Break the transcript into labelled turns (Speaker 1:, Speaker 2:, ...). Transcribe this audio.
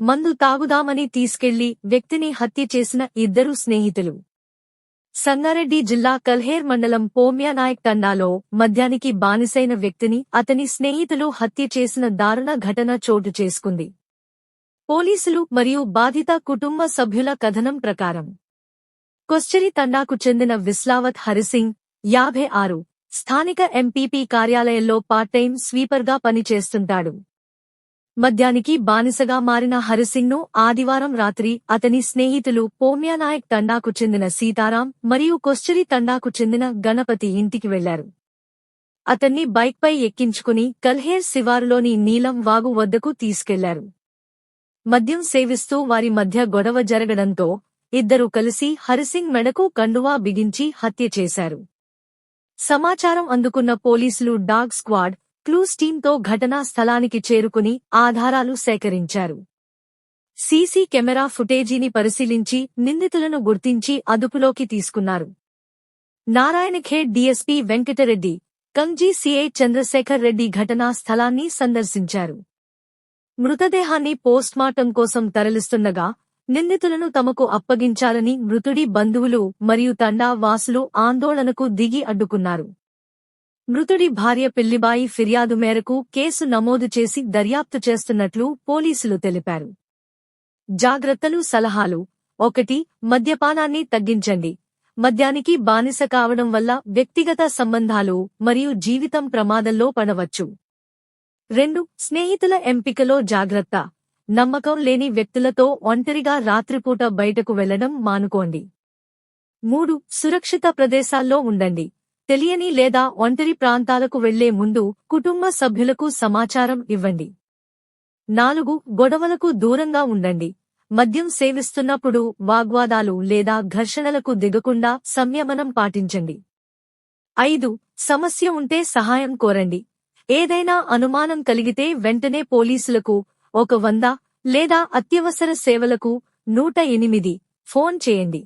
Speaker 1: మందు తాగుదామని తీసుకెళ్ళి వ్యక్తిని హత్య చేసిన ఇద్దరు స్నేహితులు. సంగారెడ్డి జిల్లా కల్హేర్ మండలం పోమ్యానాయక్ తండాలో మద్యానికి బానిసైన వ్యక్తిని అతని స్నేహితులు హత్య చేసిన దారుణ ఘటన చోటు చేసుకుంది. పోలీసులు మరియు బాధిత కుటుంబ సభ్యుల కథనం ప్రకారం. కొశ్చరి తండాకు చెందిన విస్లావత్ హరిసింగ్ యాభై ఆరు స్థానిక ఎంపీపీ కార్యాలయంలో పార్ట్ టైం స్వీపర్గా పనిచేస్తుంటాడు. మద్యానికి బానిసగా మారిన హరిసింగ్ను ఆదివారం రాత్రి అతని స్నేహితులు పోమ్యానాయక్ తండాకు చెందిన సీతారాం మరియు కొశ్చరి తండాకు చెందిన గణపతి ఇంటికి వెళ్ళారు. అతన్ని బైక్పై ఎక్కించుకుని కల్హేర్ శివారులోని నీలం వాగు వద్దకు తీసుకెళ్ళారు. మద్యం సేవిస్తూ వారి మధ్య గొడవ జరగడంతో ఇద్దరూ కలిసి హరిసింగ్ మెడకు కండువా బిగించి హత్య చేశారు. సమాచారం అందుకున్న పోలీసులు డాగ్ స్క్వాడ్ క్లూస్ టీంతో ఘటనా స్థలానికి చేరుకుని ఆధారాలు సేకరించారు. సీసీ కెమెరా ఫుటేజీని పరిశీలించి నిందితులను గుర్తించి అదుపులోకి తీసుకున్నారు. నారాయణఖేడ్ డీఎస్పీ వెంకటరెడ్డి కంజీ సీఐ చంద్రశేఖర్ రెడ్డి ఘటనా స్థలాన్ని సందర్శించారు. మృతదేహాన్ని పోస్ట్మార్టం కోసం తరలిస్తుండగా నిందితులను తమకు అప్పగించాలని మృతుడి బంధువులు మరియు తండా వాసులు ఆందోళనకు దిగి అడ్డుకున్నారు. మృతుడి భార్య పెళ్ళిబాయి ఫిర్యాదు మేరకు కేసు నమోదు చేసి దర్యాప్తు చేస్తున్నట్లు పోలీసులు తెలిపారు. జాగ్రత్తలు సలహాలు. ఒకటి మద్యపానాన్ని తగ్గించండి. మద్యానికి బానిస కావడం వల్ల వ్యక్తిగత సంబంధాలు మరియు జీవితం ప్రమాదంలో పడవచ్చు. రెండు స్నేహితుల ఎంపికలో జాగ్రత్త. నమ్మకం లేని వ్యక్తులతో ఒంటరిగా రాత్రిపూట బయటకు వెళ్ళడం మానుకోండి. మూడు సురక్షిత ప్రదేశాల్లో ఉండండి. తెలియని లేదా ఒంటరి ప్రాంతాలకు వెళ్ళే ముందు కుటుంబ సభ్యులకు సమాచారం ఇవ్వండి. నాలుగు గొడవలకు దూరంగా ఉండండి. మద్యం సేవిస్తున్నప్పుడు వాగ్వాదాలు లేదా ఘర్షణలకు దిగకుండా సంయమనం పాటించండి. ఐదు సమస్య ఉంటే సహాయం కోరండి. ఏదైనా అనుమానం కలిగితే వెంటనే పోలీసులకు ఒక వంద లేదా అత్యవసర సేవలకు నూట ఎనిమిది ఫోన్ చేయండి.